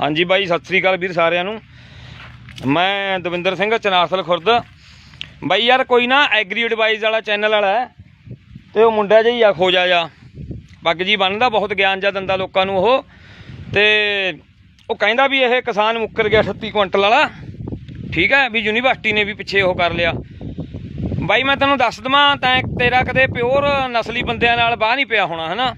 ਹਾਂਜੀ ਬਾਈ, ਸਤਿ ਸ੍ਰੀ ਅਕਾਲ ਵੀਰ ਸਾਰਿਆਂ ਨੂੰ। ਮੈਂ ਦਵਿੰਦਰ ਸਿੰਘ ਚਨਾਰਸਲ ਖੁਰਦ। ਬਾਈ ਯਾਰ, ਕੋਈ ਨਾ ਐਗਰੀ ਐਡਵਾਈਸ ਵਾਲਾ ਚੈਨਲ ਵਾਲਾ ਹੈ। ਤੇ ਉਹ ਮੁੰਡਾ ਜਿਹਾ ਹੀ ਆ, ਖੋਜਾ ਜਾ ਪੱਗ ਜੀ ਬੰਨਦਾ, ਬਹੁਤ ਗਿਆਨ ਜਾ ਦਿੰਦਾ ਲੋਕਾਂ ਨੂੰ ਉਹ। ਤੇ ਉਹ ਕਹਿੰਦਾ ਵੀ ਇਹ ਕਿਸਾਨ ਮੁੱਕਰ ਗਿਆ 38 ਕੁਇੰਟਲ ਵਾਲਾ। ਠੀਕ ਹੈ, ਵੀ ਯੂਨੀਵਰਸਿਟੀ ਨੇ ਵੀ ਪਿੱਛੇ ਉਹ ਕਰ ਲਿਆ। ਬਾਈ, ਮੈਂ ਤੈਨੂੰ ਦੱਸ ਦਵਾਂ, ਤੈਂ ਤੇਰਾ ਕਦੇ ਪਿਓਰ ਨਸਲੀ ਬੰਦਿਆਂ ਨਾਲ ਬਾਹ ਨਹੀਂ ਪਿਆ ਹੋਣਾ, ਹਨਾ?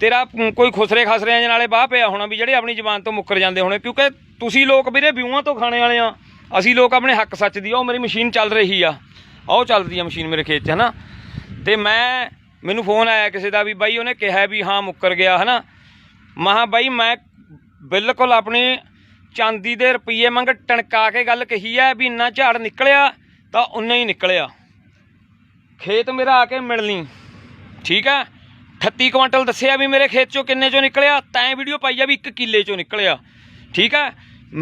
ਤੇਰਾ ਕੋਈ ਖੁਸਰੇ ਖਸਰਿਆਂ ਦੇ ਨਾਲੇ ਬਾਹ ਪਿਆ ਹੋਣਾ ਵੀ ਜਿਹੜੇ ਆਪਣੀ ਜ਼ਬਾਨ ਤੋਂ ਮੁੱਕਰ ਜਾਂਦੇ ਹੋਣੇ ਕਿਉਂਕਿ ਤੁਸੀਂ ਲੋਕ ਵੀਰੇ ਵਿਊਆਂ ਤੋਂ ਖਾਣੇ ਵਾਲੇ ਆ। ਅਸੀਂ ਲੋਕ ਆਪਣੇ ਹੱਕ ਸੱਚ ਦੀ ਆ, ਉਹ ਮੇਰੀ ਮਸ਼ੀਨ ਚੱਲ ਰਹੀ ਆ। ਉਹ ਚੱਲਦੀ ਆ ਮਸ਼ੀਨ ਮੇਰੇ ਖੇਤ 'ਚ ਹਨਾ? ਤੇ ਮੈਂ ਮੈਨੂੰ ਫੋਨ ਆਇਆ ਕਿਸੇ ਦਾ ਵੀ ਬਾਈ ਉਹਨੇ ਕਿਹਾ ਵੀ ਹਾਂ ਮੁੱਕਰ ਗਿਆ ਹਨਾ? ਮਹਾ ਬਾਈ ਮੈਂ ਬਿਲਕੁਲ ਆਪਣੀ ਚਾਂਦੀ ਦੇ ਰੁਪਈਏ ਮੰਗ ਟਣਕਾ ਕੇ ਗੱਲ ਕਹੀ ਹੈ ਵੀ ਇੰਨਾ ਝਾੜ ਨਿਕਲਿਆ ਤਾਂ ਉਨਾ ਹੀ ਨਿਕਲਿਆ। ਖੇਤ ਮੇਰਾ ਆ ਕੇ ਮਿਲ ਲਈ ਠੀਕ ਹੈ 38 ਕੁਇੰਟਲ ਦੱਸਿਆ ਵੀ ਮੇਰੇ ਖੇਤ ਚੋਂ ਕਿੰਨੇ ਚੋਂ ਨਿਕਲਿਆ? ਤੈਂ ਵੀਡੀਓ ਪਾਈ ਆ ਵੀ 1 ਕਿੱਲੇ ਚੋਂ ਨਿਕਲਿਆ। ਠੀਕ ਹੈ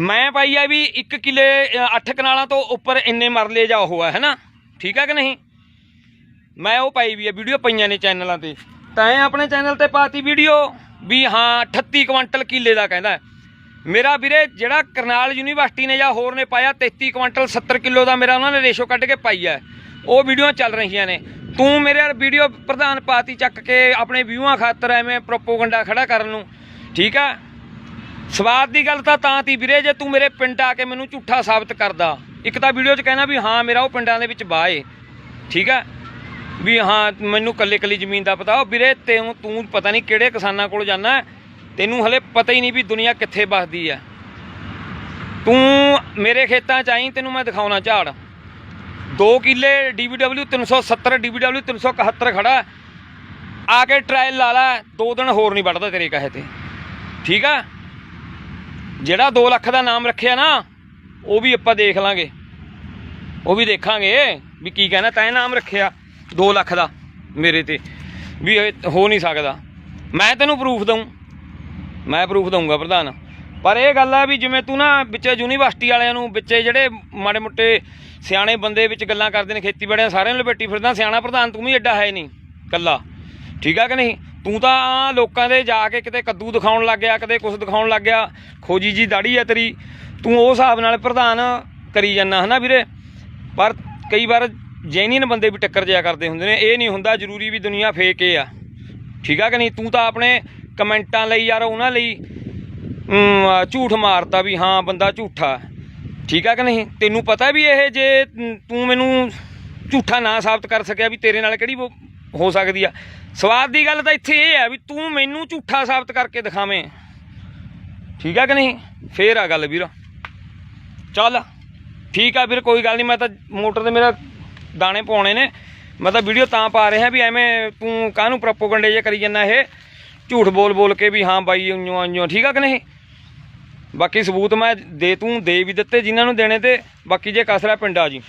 ਮੈਂ ਪਾਈ ਆ ਵੀ 1 ਕਿੱਲੇ 8 ਕਨਾਲਾਂ ਤੋਂ ਉੱਪਰ ਇੰਨੇ ਮਰਲੇ ਜਾ ਉਹ ਹੈ ਨਾ? ਠੀਕ ਹੈ ਕਿ ਨਹੀਂ? ਮੈਂ ਉਹ ਪਾਈ ਵੀ ਆ ਵੀਡੀਓ ਪਈਆਂ ਨੇ ਚੈਨਲਾਂ ਤੇ। ਤੈਂ ਆਪਣੇ ਚੈਨਲ ਤੇ ਪਾਤੀ ਵੀਡੀਓ ਵੀ ਹਾਂ 38 ਕੁਇੰਟਲ ਕਿੱਲੇ ਦਾ ਕਹਿੰਦਾ। ਮੇਰਾ ਵੀਰੇ, ਜਿਹੜਾ ਕਰਨਾਲ ਯੂਨੀਵਰਸਿਟੀ ਨੇ ਜਾਂ ਹੋਰ ਨੇ ਪਾਇਆ 33 ਕੁਇੰਟਲ 70 ਕਿਲੋ ਦਾ ਮੇਰਾ ਉਹਨਾਂ ਨੇ ਰੇਸ਼ੋ ਕੱਢ ਕੇ ਪਾਈ ਹੈ ਉਹ ਵੀਡੀਓ ਚੱਲ ਰਹੀਆਂ ਨੇ। ਤੂੰ ਮੇਰੇ ਵੀਡੀਓ ਪ੍ਰਧਾਨ ਪਾਤੀ ਚੱਕ ਕੇ ਆਪਣੇ ਵਿਊਆਂ ਖਾਤਰ ਐਵੇਂ ਪ੍ਰੋਪੋਗੰਡਾ ਖੜਾ ਕਰਨ ਨੂੰ, ਠੀਕ ਹੈ ਸਵਾਦ ਦੀ ਗੱਲ ਤਾਂ ਤਾਂ ਤੀ ਵੀਰੇ, ਜੇ ਤੂੰ ਮੇਰੇ ਪਿੰਡ ਆ ਕੇ ਮੈਨੂੰ ਝੂਠਾ ਸਾਬਤ ਕਰਦਾ। ਇੱਕ ਤਾਂ ਵੀਡੀਓ 'ਚ ਕਹਿਣਾ ਵੀ ਹਾਂ, ਮੇਰਾ ਉਹ ਪਿੰਡਾਂ ਦੇ ਵਿੱਚ ਬਾਏ ਠੀਕ ਹੈ ਵੀ ਹਾਂ, ਮੈਨੂੰ ਕੱਲੇ ਕੱਲੀ ਜ਼ਮੀਨ ਦਾ ਪਤਾ। ਉਹ ਵੀਰੇ, ਤੈਨੂੰ, ਤੂੰ ਪਤਾ ਨਹੀਂ ਕਿਹੜੇ ਕਿਸਾਨਾਂ ਕੋਲ ਜਾਣਾ ਤੈਨੂੰ ਹਲੇ ਪਤਾ ਹੀ ਨਹੀਂ ਵੀ ਦੁਨੀਆ ਕਿੱਥੇ ਵੱਸਦੀ ਹੈ। ਤੂੰ ਮੇਰੇ ਖੇਤਾਂ 'ਚ ਆਈ, ਤੈਨੂੰ ਮੈਂ ਦਿਖਾਉਣਾ ਝਾੜ। 2 ਕਿੱਲੇ DBW 370 DBW 371 ਖੜਾ ਹੈ। ਆ ਕੇ ਟ੍ਰਾਇਲ ਲਾ ਲੈ, ਦੋ ਦਿਨ ਹੋਰ ਨਹੀਂ ਵੱਢਦਾ ਤੇਰੇ ਕਹੇ ਤੇ। ਠੀਕ ਆ? ਜਿਹੜਾ 2 ਲੱਖ ਦਾ ਨਾਮ ਰੱਖਿਆ ਨਾ, ਉਹ ਵੀ ਆਪਾਂ ਦੇਖ ਲਾਂਗੇ। ਉਹ ਵੀ ਦੇਖਾਂਗੇ ਵੀ ਕੀ ਕਹਿਣਾ, ਤੈਂ ਨਾਮ ਰੱਖਿਆ 2 ਲੱਖ ਦਾ ਮੇਰੇ ਤੇ, ਵੀ ਹੋ ਨਹੀਂ ਸਕਦਾ। ਮੈਂ ਤੈਨੂੰ ਪ੍ਰੂਫ ਦਊਂ। ਮੈਂ ਪ੍ਰੂਫ ਦਊਂਗਾ ਪ੍ਰਧਾਨ। ਪਰ ਇਹ ਗੱਲ ਆ ਵੀ ਜਿਵੇਂ ਤੂੰ ਨਾ ਵਿੱਚ ਯੂਨੀਵਰਸਿਟੀ ਵਾਲਿਆਂ ਨੂੰ, ਵਿੱਚ ਜਿਹੜੇ ਮਾੜੇ ਮੋਟੇ ਸਿਆਣੇ ਬੰਦੇ ਵਿੱਚ ਗੱਲਾਂ ਕਰਦੇ ਨੇ, ਖੇਤੀਬਾੜੀਆਂ ਸਾਰਿਆਂ ਨੂੰ ਲਪੇਟੀ ਫਿਰਦਾ, ਸਿਆਣਾ ਪ੍ਰਧਾਨ ਤੂੰ ਵੀ ਐਡਾ ਹੈ ਨਹੀਂ ਕੱਲਾ ਠੀਕ ਆ ਕਿ ਨਹੀਂ? ਤੂੰ ਤਾਂ ਆਹ ਲੋਕਾਂ ਦੇ ਜਾ ਕੇ ਕਿਤੇ ਕੱਦੂ ਦਿਖਾਉਣ ਲੱਗ ਗਿਆ ਕਦੇ ਕੁਝ ਦਿਖਾਉਣ ਲੱਗ ਗਿਆ, ਖੋਜੀ ਜੀ ਦਾੜੀ ਆ ਤੇਰੀ, ਤੂੰ ਉਹ ਹਿਸਾਬ ਨਾਲ ਪ੍ਰਧਾਨ ਕਰੀ ਜਾਂਦਾ, ਹਨਾ ਵੀਰੇ? ਪਰ ਕਈ ਵਾਰ ਜੈਨੂਇਨ ਬੰਦੇ ਵੀ ਟੱਕਰ ਜਿਆ ਕਰਦੇ ਹੁੰਦੇ ਨੇ, ਇਹ ਨਹੀਂ ਹੁੰਦਾ ਜ਼ਰੂਰੀ ਵੀ ਦੁਨੀਆ ਫੇਕ ਏ ਆ। ਠੀਕ ਆ ਕਿ ਨਹੀਂ? ਤੂੰ ਤਾਂ ਆਪਣੇ ਕਮੈਂਟਾਂ ਲਈ ਯਾਰ, ਉਹਨਾਂ ਲਈ ਝੂਠ ਮਾਰਤਾ ਵੀ, ਹਾਂ, ਬੰਦਾ ਝੂਠਾ। ਠੀਕ ਆ ਕਿ ਨਹੀਂ? ਤੈਨੂੰ ਪਤਾ ਵੀ ਇਹ ਜੇ ਤੂੰ ਮੈਨੂੰ ਝੂਠਾ ਨਾ ਸਾਬਤ ਕਰ ਸਕਿਆ ਵੀ ਤੇਰੇ ਨਾਲ ਕਿਹੜੀ ਉਹ ਹੋ ਸਕਦੀ ਆ। ਸਵਾਦ ਦੀ ਗੱਲ ਤਾਂ ਇੱਥੇ ਇਹ ਆ ਵੀ ਤੂੰ ਮੈਨੂੰ ਝੂਠਾ ਸਾਬਤ ਕਰਕੇ ਦਿਖਾਵੇਂ। ਠੀਕ ਆ ਕਿ ਨਹੀਂ? ਫੇਰ ਆ ਗੱਲ ਵੀਰ। ਚੱਲ, ਠੀਕ ਆ ਵੀਰ, ਕੋਈ ਗੱਲ ਨਹੀਂ, ਮੈਂ ਤਾਂ ਮੋਟਰ ਤੇ ਮੇਰਾ ਦਾਣੇ ਪਾਉਣੇ ਨੇ। ਮੈਂ ਤਾਂ ਵੀਡੀਓ ਤਾਂ ਪਾ ਰਿਹਾ ਵੀ ਐਵੇਂ ਤੂੰ ਕਾਹਨੂੰ ਪ੍ਰੋਪੋਗੰਡੇ ਜੇ ਕਰੀ ਜਾਂਦਾ ਇਹ? ਝੂਠ ਬੋਲ ਬੋਲ ਕੇ ਵੀ ਹਾਂ ਬਾਈ, ਉਈਓ ਉਈਓ ਠੀਕ ਆ ਕਿ ਨਹੀਂ? ਬਾਕੀ ਸਬੂਤ ਮੈਂ ਦੇ ਤੂੰ, ਦੇ ਵੀ ਦਿੱਤੇ ਜਿਨ੍ਹਾਂ ਨੂੰ ਦੇਣੇ ਤੇ ਬਾਕੀ ਜੇ ਕਸਰਾ ਪਿੰਡਾ ਜੀ।